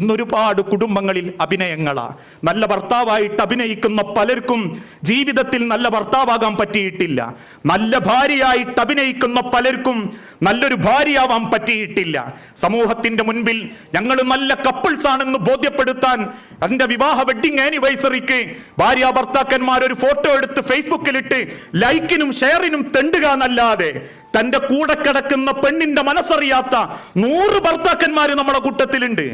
ഇന്നൊരുപാട് കുടുംബങ്ങളിൽ അഭിനയങ്ങളാണ് നല്ല ഭർത്താവായിട്ട് അഭിനയിക്കുന്ന പലർക്കും ജീവിതത്തിൽ നല്ല ഭർത്താവാകാൻ പറ്റിയിട്ടില്ല. നല്ല ഭാര്യയായിട്ട് അഭിനയിക്കുന്ന പലർക്കും നല്ലൊരു ഭാര്യയാവാൻ പറ്റിയിട്ടില്ല. സമൂഹത്തിന്റെ മുൻപിൽ ഞങ്ങൾ നല്ല കപ്പിൾസ് ആണെന്ന് ബോധ്യപ്പെടുത്താൻ അതിന്റെ വിവാഹ വെഡിങ് ആനിവേഴ്സറിക്ക് ഭാര്യ ഭർത്താക്കന്മാർ ഒരു ഫോട്ടോ എടുത്ത് ഫേസ്ബുക്കിലിട്ട് ലൈക്കിനും ഷെയറിനും തെണ്ടുക എന്നല്ലാതെ തന്റെ കൂടെ കിടക്കുന്ന പെണ്ണിന്റെ മനസ്സറിയാത്ത നൂറ് ഭർത്താക്കന്മാർ നമ്മുടെ കൂട്ടത്തിലുണ്ട്.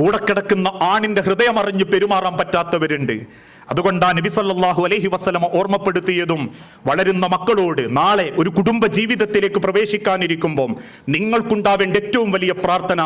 കൂടെ കിടക്കുന്ന ആണിന്റെ ഹൃദയം അറിഞ്ഞ് പെരുമാറാൻ പറ്റാത്തവരുണ്ട്. അതുകൊണ്ടാണ് നബി സല്ലാഹു അലഹി വസ്ലമ ഓർമ്മപ്പെടുത്തിയതും വളരുന്ന മക്കളോട് നാളെ ഒരു കുടുംബ ജീവിതത്തിലേക്ക് പ്രവേശിക്കാനിരിക്കുമ്പോൾ നിങ്ങൾക്കുണ്ടാവേണ്ട ഏറ്റവും വലിയ പ്രാർത്ഥന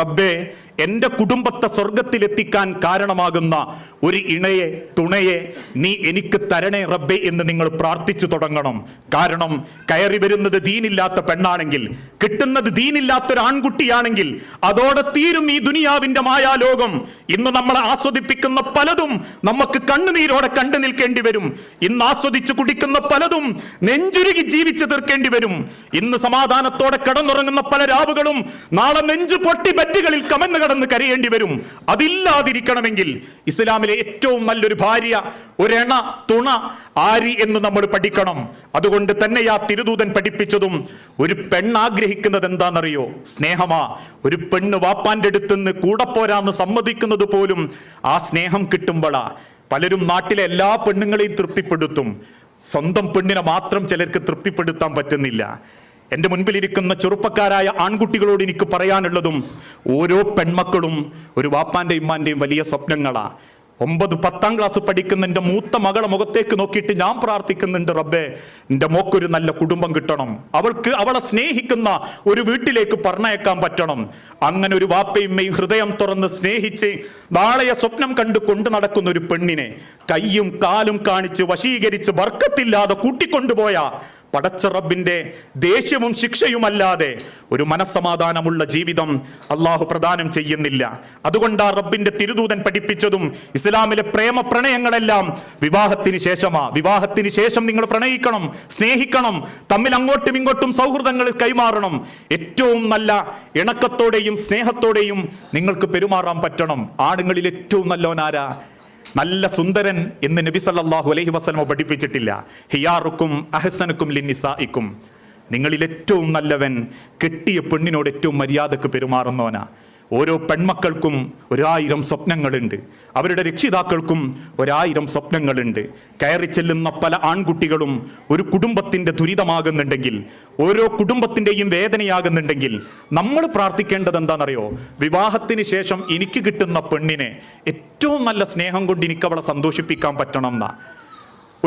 റബ്ബേ എന്റെ കുടുംബത്തെ സ്വർഗത്തിലെത്തിക്കാൻ കാരണമാകുന്ന ഒരു ഇണയെ തുണയെ നീ എനിക്ക് തരണേ റബ്ബെ എന്ന് നിങ്ങൾ പ്രാർത്ഥിച്ചു തുടങ്ങണം. കാരണം കയറി വരുന്നത് ദീനില്ലാത്ത പെണ്ണാണെങ്കിൽ കിട്ടുന്നത് ദീനില്ലാത്തൊരു ആൺകുട്ടിയാണെങ്കിൽ അതോടെ തീരും ഈ ദുനിയാവിന്റെ മായാലോകം. ഇന്ന് നമ്മളെ ആസ്വദിപ്പിക്കുന്ന പലതും നമുക്ക് കണ്ണുനീരോടെ കണ്ടു നിൽക്കേണ്ടി വരും. ഇന്ന് ആസ്വദിച്ചു കുടിക്കുന്ന പലതും നെഞ്ചുരുകി ജീവിച്ചു തീർക്കേണ്ടി വരും. ഇന്ന് സമാധാനത്തോടെ കിടന്നുറങ്ങുന്ന പല രാവുകളും നാളെ നെഞ്ചു പൊട്ടി ബറ്റുകളിൽ കമന്ന് കടന്ന് കരയേണ്ടി വരും. അതില്ലാതിരിക്കണമെങ്കിൽ ഇസ്ലാമിലെ ഏറ്റവും നല്ലൊരു ഭാര്യ ഒരെണ തുണ ആരി എന്ന് നമ്മൾ പഠിക്കണം. അതുകൊണ്ട് തന്നെ ആ തിരുദൂതൻ പഠിപ്പിച്ചതും ഒരു പെണ്ണ് ആഗ്രഹിക്കുന്നത് എന്താണെന്നറിയോ? സ്നേഹമാ. ഒരു പെണ്ണ് വാപ്പാന്റെ അടുത്തുനിന്ന് കൂടെ പോരാന്ന് സമ്മതിക്കുന്നത് പോലും ആ സ്നേഹം കിട്ടുമ്പോഴാ പലരും നാട്ടിലെ എല്ലാ പെണ്ണുങ്ങളെയും തൃപ്തിപ്പെടുത്തും. സ്വന്തം പെണ്ണിനെ മാത്രം ചിലർക്ക് തൃപ്തിപ്പെടുത്താൻ പറ്റുന്നില്ല. എന്റെ മുൻപിലിരിക്കുന്ന ചെറുപ്പക്കാരായ ആൺകുട്ടികളോട് എനിക്ക് പറയാനുള്ളതും ഓരോ പെൺമക്കളും ഒരു വാപ്പാന്റെയും ഇമ്മാന്റെയും വലിയ സ്വപ്നങ്ങളാണ് ഒമ്പത് പത്താം ക്ലാസ് പഠിക്കുന്ന എന്റെ മൂത്ത മകളെ മുഖത്തേക്ക് നോക്കിയിട്ട് ഞാൻ പ്രാർത്ഥിക്കുന്നുണ്ട് റബ്ബേ എന്റെ മോക്കൊരു നല്ല കുടുംബം കിട്ടണം. അവൾക്ക് അവളെ സ്നേഹിക്കുന്ന ഒരു വീട്ടിലേക്ക് പറഞ്ഞയക്കാൻ പറ്റണം. അങ്ങനെ ഒരു വാപ്പയുമ്മയും ഹൃദയം തുറന്ന് സ്നേഹിച്ച് നാളെയെ സ്വപ്നം കണ്ട് കൊണ്ടു നടക്കുന്ന ഒരു പെണ്ണിനെ കയ്യും കാലും കാണിച്ച് വശീകരിച്ച് വർക്കത്തില്ലാതെ കൂട്ടിക്കൊണ്ടുപോയ. പടച്ച റബ്ബിന്റെ ദേഷ്യവും ശിക്ഷയുമല്ലാതെ ഒരു മനസ്സമാധാനമുള്ള ജീവിതം അള്ളാഹു പ്രദാനം ചെയ്യുന്നില്ല. അതുകൊണ്ട് ആ റബ്ബിന്റെ തിരുദൂതൻ പഠിപ്പിച്ചതും ഇസ്ലാമിലെ പ്രേമ പ്രണയങ്ങളെല്ലാം വിവാഹത്തിന് ശേഷമാ. വിവാഹത്തിന് ശേഷം നിങ്ങൾ പ്രണയിക്കണം സ്നേഹിക്കണം തമ്മിൽ അങ്ങോട്ടും ഇങ്ങോട്ടും സൗഹൃദങ്ങൾ കൈമാറണം. ഏറ്റവും നല്ല ഇണക്കത്തോടെയും സ്നേഹത്തോടെയും നിങ്ങൾക്ക് പെരുമാറാൻ പറ്റണം. ആണുങ്ങളിൽ ഏറ്റവും നല്ലവനാരാ? നല്ല സുന്ദരൻ എന്ന് നബി സല്ലാഹു അലൈഹി വസല്ലമ പഠിപ്പിച്ചിട്ടില്ല. ഹിയാറുക്കും അഹസനുക്കും ലിന്നിസായിക്കും നിങ്ങളിൽ ഏറ്റവും നല്ലവൻ കെട്ടിയ പെണ്ണിനോട് ഏറ്റവും മര്യാദയ്ക്ക് പെരുമാറുന്നവനാ. ഓരോ പെൺമക്കൾക്കും ഒരായിരം സ്വപ്നങ്ങളുണ്ട്. അവരുടെ രക്ഷിതാക്കൾക്കും ഒരായിരം സ്വപ്നങ്ങളുണ്ട്. കയറി ചെല്ലുന്ന പല ആൺകുട്ടികളും ഒരു കുടുംബത്തിന്റെ ദുരിതമാകുന്നുണ്ടെങ്കിൽ ഓരോ കുടുംബത്തിന്റെയും വേദനയാകുന്നുണ്ടെങ്കിൽ നമ്മൾ പ്രാർത്ഥിക്കേണ്ടത് എന്താണെന്നറിയോ വിവാഹത്തിന് ശേഷം എനിക്ക് കിട്ടുന്ന പെണ്ണിനെ ഏറ്റവും നല്ല സ്നേഹം കൊണ്ട് എനിക്ക് അവളെ സന്തോഷിപ്പിക്കാൻ പറ്റണം എന്നാ.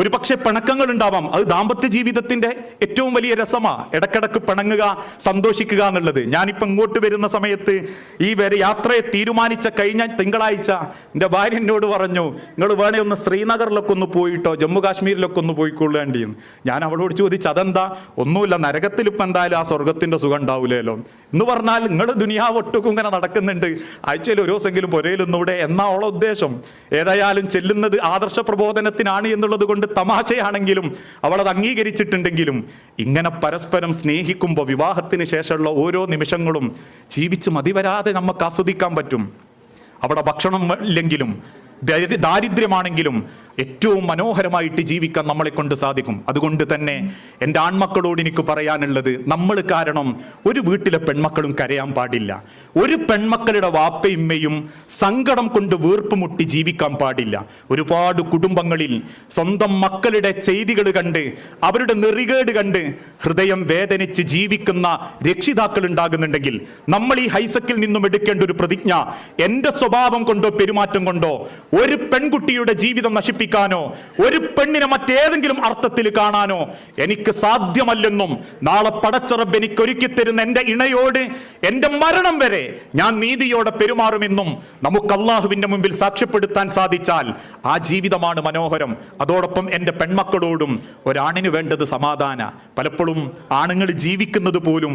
ഒരു പക്ഷേ പിണക്കങ്ങൾ ഉണ്ടാവാം അത് ദാമ്പത്യ ജീവിതത്തിന്റെ ഏറ്റവും വലിയ രസമാ. ഇടക്കിടക്ക് പിണങ്ങുക സന്തോഷിക്കുക എന്നുള്ളത്. ഞാനിപ്പോൾ ഇങ്ങോട്ട് വരുന്ന സമയത്ത് ഈ വരെ യാത്രയെ തീരുമാനിച്ച കഴിഞ്ഞ തിങ്കളാഴ്ച എന്റെ ഭാര്യ എന്നോട് പറഞ്ഞു നിങ്ങൾ വേണേ ഒന്ന് ശ്രീനഗറിലൊക്കെ ഒന്ന് പോയിട്ടോ? ജമ്മു കാശ്മീരിലൊക്കെ ഒന്ന് പോയിക്കൊള്ളേണ്ടിയും ഞാൻ അവളോട് ചോദിച്ചു അതെന്താ? ഒന്നുമില്ല നരകത്തിൽ ഇപ്പം എന്തായാലും ആ സ്വർഗത്തിന്റെ സുഖം ഉണ്ടാവില്ലല്ലോ എന്ന് പറഞ്ഞാൽ നിങ്ങൾ ദുനിയാവ് ഒട്ടുക്കും ഇങ്ങനെ നടക്കുന്നുണ്ട്. ആഴ്ചയിൽ ഒരു ദിവസമെങ്കിലും പുരയിലൊന്നൂടെ എന്നാ ഉള്ള ഉദ്ദേശം? ഏതായാലും ചെല്ലുന്നത് ആദർശ പ്രബോധനത്തിനാണ് എന്നുള്ളത് കൊണ്ട് തമാശയാണെങ്കിലും അവളത് അംഗീകരിച്ചിട്ടുണ്ടെങ്കിലും ഇങ്ങനെ പരസ്പരം സ്നേഹിക്കുമ്പോൾ വിവാഹത്തിന് ശേഷമുള്ള ഓരോ നിമിഷങ്ങളും ജീവിച്ച് മതിവരാതെ നമുക്ക് ആസ്വദിക്കാൻ പറ്റും. അവിടെ ഭക്ഷണം ഇല്ലെങ്കിലും ദരി- ദാരിദ്ര്യമാണെങ്കിലും ഏറ്റവും മനോഹരമായിട്ട് ജീവിക്കാൻ നമ്മളെ കൊണ്ട് സാധിക്കും. അതുകൊണ്ട് തന്നെ എന്റെ ആൺമക്കളോട് എനിക്ക് പറയാനുള്ളത് നമ്മൾ കാരണം ഒരു വീട്ടിലെ പെൺമക്കളും കരയാൻ പാടില്ല. ഒരു പെൺമക്കളുടെ വാപ്പയിമ്മയും സങ്കടം കൊണ്ട് വീർപ്പുമുട്ടി ജീവിക്കാൻ പാടില്ല. ഒരുപാട് കുടുംബങ്ങളിൽ സ്വന്തം മക്കളുടെ ചെയ്തികൾ കണ്ട് അവരുടെ നെറികേട് കണ്ട് ഹൃദയം വേദനിച്ച് ജീവിക്കുന്ന രക്ഷിതാക്കൾ ഉണ്ടാകുന്നുണ്ടെങ്കിൽ നമ്മൾ ഈ ഹൈസക്കിൽ നിന്നും എടുക്കേണ്ട ഒരു പ്രതിജ്ഞ എന്റെ സ്വഭാവം കൊണ്ടോ പെരുമാറ്റം കൊണ്ടോ ഒരു പെൺകുട്ടിയുടെ ജീവിതം നശിപ്പിക്കാനോ ഒരു പെണ്ണിനെ മറ്റേതെങ്കിലും അർത്ഥത്തിൽ കാണാനോ എനിക്ക് സാധ്യമല്ലെന്നും നാളെ പടച്ചറബ് എനിക്ക് ഒരുക്കി തരുന്ന എന്റെ ഇണയോട് എന്റെ മരണം വരെ ഞാൻ നീതിയോടെ പെരുമാറുമെന്നും നമുക്ക് അള്ളാഹുവിന്റെ മുമ്പിൽ സാക്ഷ്യപ്പെടുത്താൻ സാധിച്ചാൽ ആ ജീവിതമാണ് മനോഹരം. അതോടൊപ്പം എന്റെ പെൺമക്കളോടും ഒരാണിന് വേണ്ടത് സമാധാന. പലപ്പോഴും ആണുങ്ങൾ ജീവിക്കുന്നത് പോലും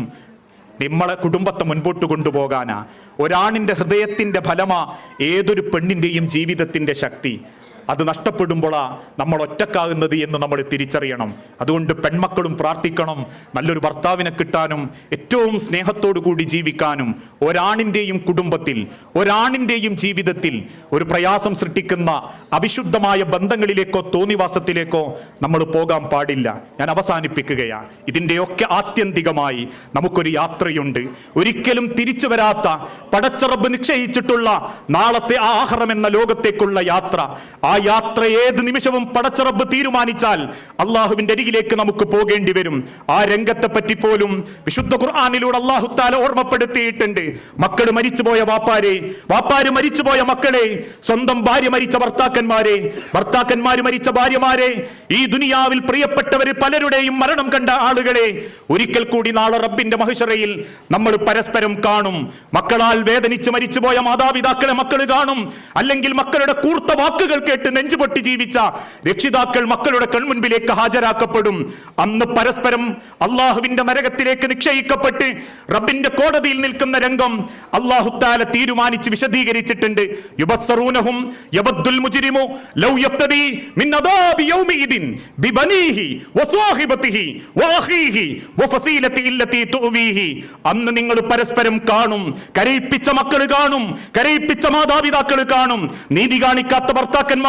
നമ്മളെ കുടുംബത്തെ മുൻപോട്ട് കൊണ്ടുപോകാനാ. ഒരാണിന്റെ ഹൃദയത്തിന്റെ ഫലമാ ഏതൊരു പെണ്ണിന്റെയും ജീവിതത്തിന്റെ ശക്തി. അത് നഷ്ടപ്പെടുമ്പോഴാ നമ്മൾ ഒറ്റക്കാകുന്നത് എന്ന് നമ്മൾ തിരിച്ചറിയണം. അതുകൊണ്ട് പെൺമക്കളും പ്രാർത്ഥിക്കണം. നല്ലൊരു ഭർത്താവിനെ കിട്ടാനും ഏറ്റവും സ്നേഹത്തോടു കൂടി ജീവിക്കാനും ഒരാണിന്റെയും കുടുംബത്തിൽ ഒരാണിന്റെയും ജീവിതത്തിൽ ഒരു പ്രയാസം സൃഷ്ടിക്കുന്ന അവിശുദ്ധമായ ബന്ധങ്ങളിലേക്കോ തോന്നിവാസത്തിലേക്കോ നമ്മൾ പോകാൻ പാടില്ല. ഞാൻ അവസാനിപ്പിക്കുകയാണ് ഇതിന്റെയൊക്കെ ആത്യന്തികമായി നമുക്കൊരു യാത്രയുണ്ട്. ഒരിക്കലും തിരിച്ചു വരാത്ത പടച്ചറബ് നിശ്ചയിച്ചിട്ടുള്ള നാളത്തെ ആഹ്റം എന്ന ലോകത്തേക്കുള്ള യാത്ര ആ യാത്ര ഏത് നിമിഷവും പടച്ചറബ് തീരുമാനിച്ചാൽ അള്ളാഹുവിന്റെ അരികിലേക്ക് നമുക്ക് പോകേണ്ടി വരും. ആ രംഗത്തെ പറ്റി പോലും വിശുദ്ധ ഖുർആാനിലൂടെ അള്ളാഹു താല ഓർമ്മപ്പെടുത്തിയിട്ടുണ്ട്. മക്കൾ മരിച്ചുപോയ വാപ്പാരെ വാപ്പാര് മരിച്ചുപോയ മക്കളെ സ്വന്തം ഭാര്യ മരിച്ച ഭർത്താക്കന്മാരെ ഭർത്താക്കന്മാര് മരിച്ച ഭാര്യമാരെ ഈ ദുനിയാവിൽ പ്രിയപ്പെട്ടവര് പലരുടെയും മരണം കണ്ട ആളുകളെ ഒരിക്കൽ കൂടി നാളെ റബ്ബിന്റെ മഹിഷറയിൽ നമ്മൾ പരസ്പരം കാണും. മക്കളാൽ വേദനിച്ച് മരിച്ചുപോയ മാതാപിതാക്കളെ മക്കൾ കാണും. അല്ലെങ്കിൽ മക്കളുടെ കൂർത്ത വാക്കുകൾ കേട്ട് നെഞ്ചുപൊട്ടി ജീവിച്ച രക്ഷിതാക്കൾ മക്കളുടെ കൺമുൻപിലേക്ക് ഹാജരാക്കപ്പെടും. അന്ന് പരസ്പരം അള്ളാഹുവിന്റെ നരകത്തിലേക്ക് നിക്ഷയിക്കപ്പെട്ട് റബ്ബിന്റെ കോടതിയിൽ നിൽക്കുന്ന രംഗം അള്ളാഹുത്താല തീരുമാനിച്ച് വിശദീകരിച്ചിട്ടുണ്ട്. യുബസ്സറൂനഹും യബദ്ദുൽ മുജ്രിമു ലൗ യഫ്തദി മിൻ അദാബി യൗമിഇദിൻ ബിബനീഹി വസ്വാഹിബതിഹി വഅഖീഹി വഫസീലതി ഇല്ലതി അന്ന് നിങ്ങൾ പരസ്പരം കാണും കരയിപ്പിച്ച മക്കൾ കാണും കരയിപ്പിച്ച മാതാപിതാക്കൾ കാണും. നീതി കാണിക്കാത്ത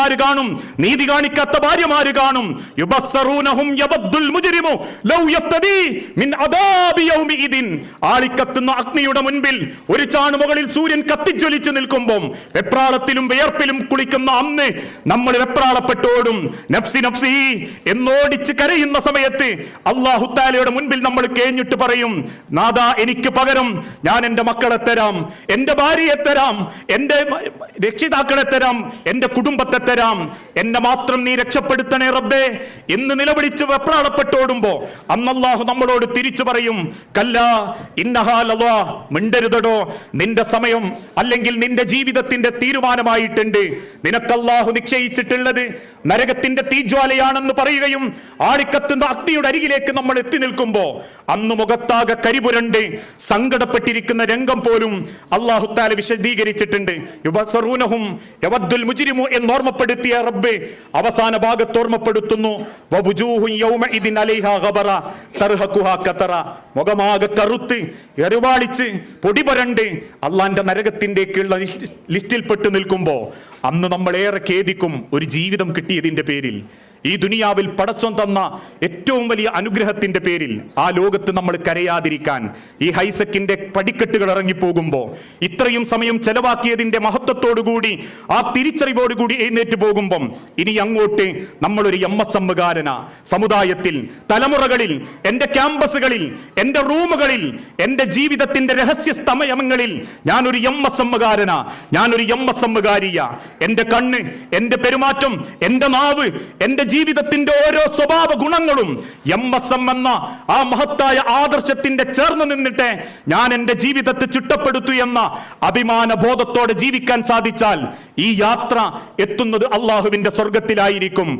ഭർത്താക്കന്മാര് കാണും. നീതി കാണിക്കാത്ത ഭാര്യമാര് കാണും. യുബസ്സറൂനഹും യബദ്ദുൽ ലൗ യഫ്തദി മിൻ അദാബി ആളിക്കത്തുന്ന അഗ്നിയുടെ മുൻപിൽ ഒരു ചാണുമുകളിൽ സൂര്യൻ കത്തിജ്വലിച്ചു നിൽക്കുമ്പോൾ വെപ്രാളത്തിലും വിയർപ്പിലും കുളിക്കുന്ന അന്ന് നമ്മൾ വെപ്രാളപ്പെട്ടോടും നഫ്സി നഫ്സി എന്നോടിച്ച് കരയുന്ന സമയത്ത് അള്ളാഹുത്താലയുടെ മുൻപിൽ നമ്മൾ കേഞ്ഞിട്ട് പറയും നാദാ എനിക്ക് പകരം ഞാൻ എന്റെ മക്കളെ തരാം എന്റെ ഭാര്യയെ തരാം എന്റെ രക്ഷിതാക്കളെ തരാം എന്റെ കുടുംബത്തെ തരാം. എന്നെ മാത്രം നീ രക്ഷപ്പെടുത്തണേ റബ്ബേ. എന്ന് നിലവിളിച്ച് വെപ്രാളപ്പെട്ടോടുമ്പോ അന്നല്ലാഹു നമ്മളോട് തിരിച്ചു പറയും കല്ല ഇന്നഹാലോ മിണ്ടരുതടോ. നിന്റെ സമയം അല്ലെങ്കിൽ നിന്റെ ജീവിതത്തിന്റെ തീരുമാനമായിട്ടുണ്ട്. നിനക്കല്ലാഹു നിശ്ചയിച്ചിട്ടുള്ളത് നരകത്തിന്റെ തീജ്വാലയാണെന്ന് പറയുകയും ആളിക്കത്തുന്ന അഗ്നിയുടെ അരികിലേക്ക് നമ്മൾ എത്തി നിൽക്കുമ്പോ അന്ന് മുഖത്താകെ കരിപുരണ്ട് സങ്കടപ്പെട്ടിരിക്കുന്ന രംഗം പോലും അള്ളാഹുത്താല വിശദീകരിച്ചിട്ടുണ്ട്. യുബസറൂനഹും യവദ്ദുൽ മുജ്രിമു എന്ന് ഓർമ്മപ്പെടുത്തിയ റബ്ബെ അവസാന ഭാഗത്ത് ഓർമ്മപ്പെടുത്തുന്നു. മുഖമാകെ കറുത്ത് എരുവാളിച്ച് പൊടിപരണ്ട് അള്ളാന്റെ നരകത്തിന്റെക്കുള്ള ലിസ്റ്റിൽ പെട്ട് നിൽക്കുമ്പോൾ അന്ന് നമ്മൾ ഏറെ ഖേദിക്കും ഒരു ജീവിതം കിട്ടിയതിന്റെ പേരിൽ. ഈ ദുനിയാവിൽ പടച്ചം തന്ന ഏറ്റവും വലിയ അനുഗ്രഹത്തിന്റെ പേരിൽ ആ ലോകത്ത് നമ്മൾ കരയാതിരിക്കാൻ ഈ ഹൈസക്കിന്റെ പടിക്കെട്ടുകൾ ഇറങ്ങിപ്പോകുമ്പോൾ ഇത്രയും സമയം ചെലവാക്കിയതിന്റെ മഹത്വത്തോടുകൂടി ആ തിരിച്ചറിവോടുകൂടി എഴുന്നേറ്റ് പോകുമ്പം ഇനി അങ്ങോട്ട് നമ്മളൊരു എം എസ് എമ്മുകാരന. സമുദായത്തിൽ തലമുറകളിൽ എന്റെ ക്യാമ്പസുകളിൽ എന്റെ റൂമുകളിൽ എന്റെ ജീവിതത്തിന്റെ രഹസ്യ സമയങ്ങളിൽ ഞാനൊരു എം എസ് എമ്മുകാരന. ഞാനൊരു എം എസ് എമ്മുകാരിയ. എന്റെ കണ്ണ് എന്റെ പെരുമാറ്റം എന്റെ നാവ് എന്റെ ജീവിതത്തിന്റെ ഓരോ സ്വഭാവ ഗുണങ്ങളും എം എസ് എം എന്ന ആ മഹത്തായ ആദർശത്തിന്റെ ചേർന്ന് നിന്നിട്ട് ഞാൻ എന്റെ ജീവിതത്തെ ചിട്ടപ്പെടുത്തു എന്ന അഭിമാന ബോധത്തോടെ ജീവിക്കാൻ സാധിച്ചാൽ ഈ യാത്ര എത്തുന്നത് അള്ളാഹുവിന്റെ സ്വർഗത്തിലായിരിക്കും